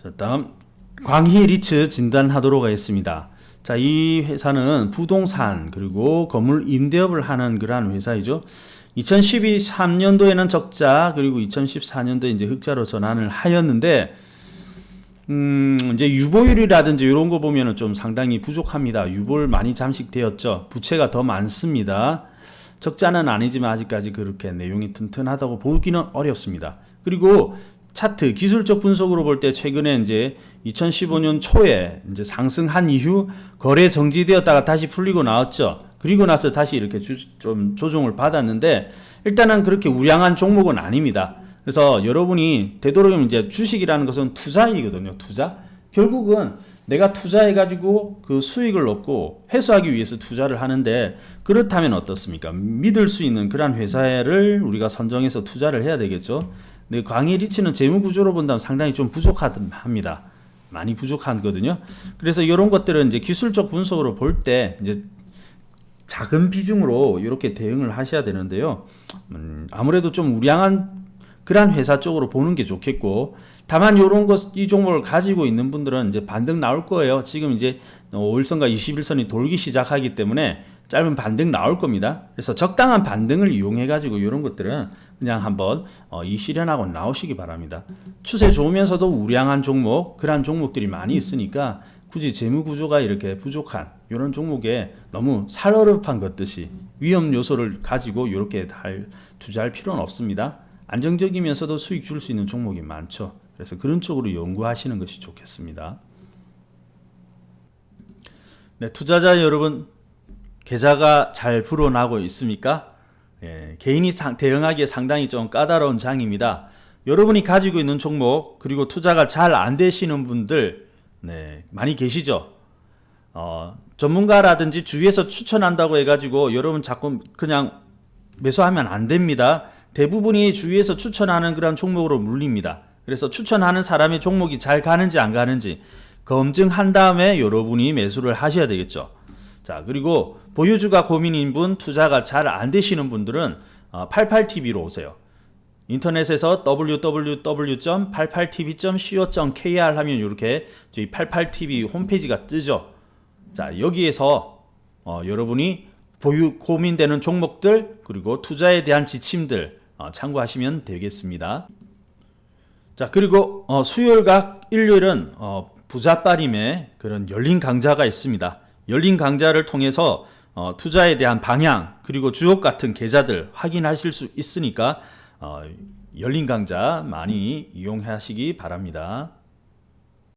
자, 다음 광희 리츠 진단하도록 하겠습니다. 자, 이 회사는 부동산 그리고 건물 임대업을 하는 그러한 회사이죠. 2012-3년도에는 적자 그리고 2014년도에 이제 흑자로 전환을 하였는데 음, 이제 유보율이라든지 이런 거 보면은 좀 상당히 부족합니다. 유보를 많이 잠식되었죠. 부채가 더 많습니다. 적자는 아니지만 아직까지 그렇게 내용이 튼튼하다고 보기는 어렵습니다. 그리고 차트 기술적 분석으로 볼 때 최근에 이제 2015년 초에 이제 상승한 이후 거래 정지되었다가 다시 풀리고 나왔죠. 그리고 나서 다시 이렇게 주, 좀 조정을 받았는데 일단은 그렇게 우량한 종목은 아닙니다. 그래서 여러분이 되도록이면 이제 주식이라는 것은 투자이거든요. 투자. 결국은 내가 투자해가지고 그 수익을 얻고 회수하기 위해서 투자를 하는데 그렇다면 어떻습니까? 믿을 수 있는 그러한 회사를 우리가 선정해서 투자를 해야 되겠죠. 근데 광해 리치는 재무 구조로 본다면 상당히 좀 부족합니다. 많이 부족하거든요. 그래서 이런 것들은 이제 기술적 분석으로 볼 때 이제 작은 비중으로 이렇게 대응을 하셔야 되는데요. 음, 아무래도 좀 우량한 그러한 회사 쪽으로 보는 게 좋겠고 다만 이런 것 이 종목을 가지고 있는 분들은 이제 반등 나올 거예요. 지금 이제 5일선과 21선이 돌기 시작하기 때문에 짧은 반등 나올 겁니다. 그래서 적당한 반등을 이용해 가지고 이런 것들은 그냥 한번 어, 이 실현하고 나오시기 바랍니다. 추세 좋으면서도 우량한 종목 그러한 종목들이 많이 있으니까 굳이 재무 구조가 이렇게 부족한 이런 종목에 너무 살어렵한 것듯이 위험 요소를 가지고 이렇게 달 투자할 필요는 없습니다. 안정적이면서도 수익 줄 수 있는 종목이 많죠. 그래서 그런 쪽으로 연구하시는 것이 좋겠습니다. 네, 투자자 여러분 계좌가 잘 불어나고 있습니까? 예, 개인이 상, 대응하기에 상당히 좀 까다로운 장입니다. 여러분이 가지고 있는 종목 그리고 투자가 잘 안 되시는 분들 네, 많이 계시죠? 어, 전문가라든지 주위에서 추천한다고 해가지고 여러분 자꾸 그냥 매수하면 안 됩니다. 대부분이 주위에서 추천하는 그런 종목으로 물립니다. 그래서 추천하는 사람의 종목이 잘 가는지 안 가는지 검증한 다음에 여러분이 매수를 하셔야 되겠죠. 자, 그리고 보유주가 고민인 분, 투자가 잘 안 되시는 분들은 88TV로 오세요. 인터넷에서 www.88tv.co.kr 하면 이렇게 저희 88TV 홈페이지가 뜨죠. 자, 여기에서 어, 여러분이 보유 고민되는 종목들 그리고 투자에 대한 지침들 어, 참고하시면 되겠습니다. 자 그리고 어, 수요일과 일요일은 어, 부자빠림의 그런 열린 강좌가 있습니다. 열린 강좌를 통해서 어, 투자에 대한 방향 그리고 주옥 같은 계좌들 확인하실 수 있으니까 어, 열린 강좌 많이 이용하시기 바랍니다.